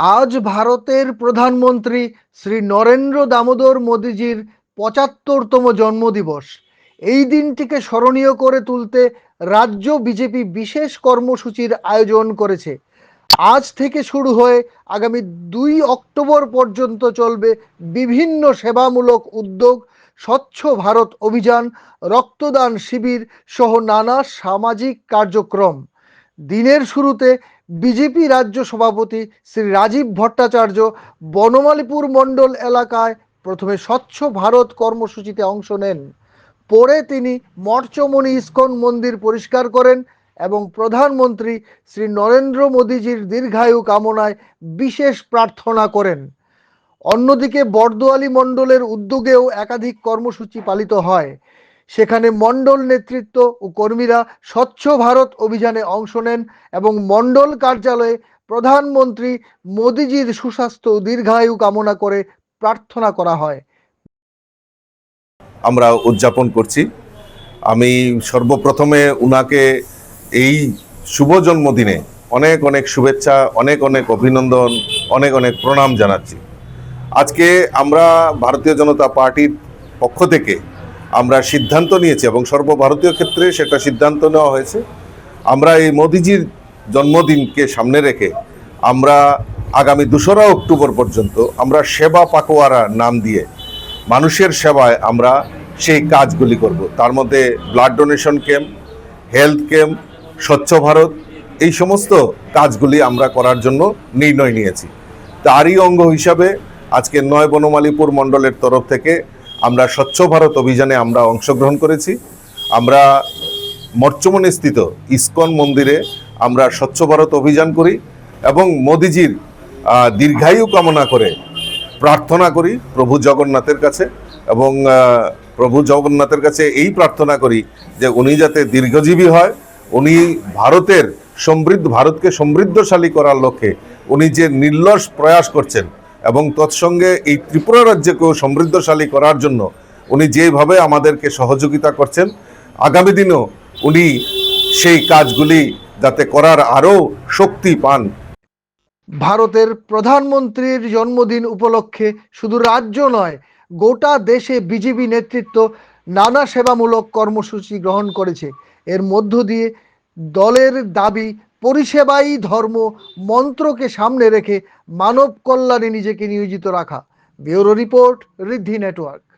আজ ভারতের প্রধানমন্ত্রী শ্রী নরেন্দ্র দামোদর মোদীজির পঁচাত্তরতম জন্মদিবস। এই দিনটিকে স্মরণীয় করে তুলতে রাজ্য বিজেপি বিশেষ কর্মসূচির আয়োজন করেছে। আজ থেকে শুরু হয়ে আগামী দুই অক্টোবর পর্যন্ত চলবে বিভিন্ন সেবামূলক উদ্যোগ, স্বচ্ছ ভারত অভিযান, রক্তদান শিবির সহ নানা সামাজিক কার্যক্রম। দিনের শুরুতে বিজেপি রাজ্য সভাপতি শ্রী রাজীব ভট্টাচার্য বনমালীপুর মণ্ডল এলাকায় প্রথমে স্বচ্ছ ভারত কর্মসূচিতে অংশ নেন। পরে তিনি মর্চমণি ইস্কন মন্দির পরিষ্কার করেন এবং প্রধানমন্ত্রী শ্রী নরেন্দ্র মোদীজির দীর্ঘায়ু কামনায় বিশেষ প্রার্থনা করেন। অন্যদিকে বর্দোয়ালি মণ্ডলের উদ্যোগেও একাধিক কর্মসূচি পালিত হয়। সেখানে মণ্ডল নেতৃত্ব ও কর্মীরা স্বচ্ছ ভারত অভিযানে অংশ নেন এবং মণ্ডল কার্যালয়ে প্রধানমন্ত্রী মোদিজির সুস্বাস্থ্য দীর্ঘায়ু কামনা করে প্রার্থনা করা হয়। আমরা উদযাপন করছি। আমি সর্বপ্রথমে উনাকে এই শুভ জন্মদিনে অনেক অনেক শুভেচ্ছা, অনেক অনেক অভিনন্দন, অনেক অনেক প্রণাম জানাচ্ছি। আজকে আমরা ভারতীয় জনতা পার্টির পক্ষ থেকে আমরা সিদ্ধান্ত নিয়েছি এবং সর্বভারতীয় ক্ষেত্রে সেটা সিদ্ধান্ত নেওয়া হয়েছে। আমরা এই মোদিজির জন্মদিনকে সামনে রেখে আমরা আগামী দোসরা অক্টোবর পর্যন্ত আমরা সেবা পাকোয়ারা নাম দিয়ে মানুষের সেবায় আমরা সেই কাজগুলি করব। তার মধ্যে blood donation camp health camp স্বচ্ছ ভারত, এই সমস্ত কাজগুলি আমরা করার জন্য নির্ণয় নিয়েছি। তারই অঙ্গ হিসাবে আজকে নয় বনমালীপুর মণ্ডলের তরফ থেকে আমরা স্বচ্ছ ভারত অভিযানে আমরা অংশগ্রহণ করেছি। আমরা মর্চমণি স্থিত ইস্কন মন্দিরে আমরা স্বচ্ছ ভারত অভিযান করি এবং মোদিজির দীর্ঘায়ু কামনা করে প্রার্থনা করি প্রভু জগন্নাথের কাছে এবং প্রভু জগন্নাথের কাছে এই প্রার্থনা করি যে উনি যাতে দীর্ঘজীবী হয়, উনি ভারতের সমৃদ্ধ, ভারতকে সমৃদ্ধশালী করার লক্ষ্যে উনি যে নির্লস প্রয়াস করছেন এবং তৎসঙ্গে এই ত্রিপুরা রাজ্যকেও সমৃদ্ধশালী করার জন্য উনি যেভাবে আমাদেরকে সহযোগিতা করছেন, আগামী দিনেও উনি সেই কাজগুলি যাতে করার আরও শক্তি পান। ভারতের প্রধানমন্ত্রীর জন্মদিন উপলক্ষে শুধু রাজ্য নয়, গোটা দেশে বিজেপি নেতৃত্ব নানা সেবামূলক কর্মসূচি গ্রহণ করেছে। এর মধ্য দিয়ে দলের দাবি পরিষেবাই ধর্ম মন্ত্রকে সামনে রেখে মানব কল্যাণে নিজেকে নিয়োজিত রাখা। Bureau report Riddhi network.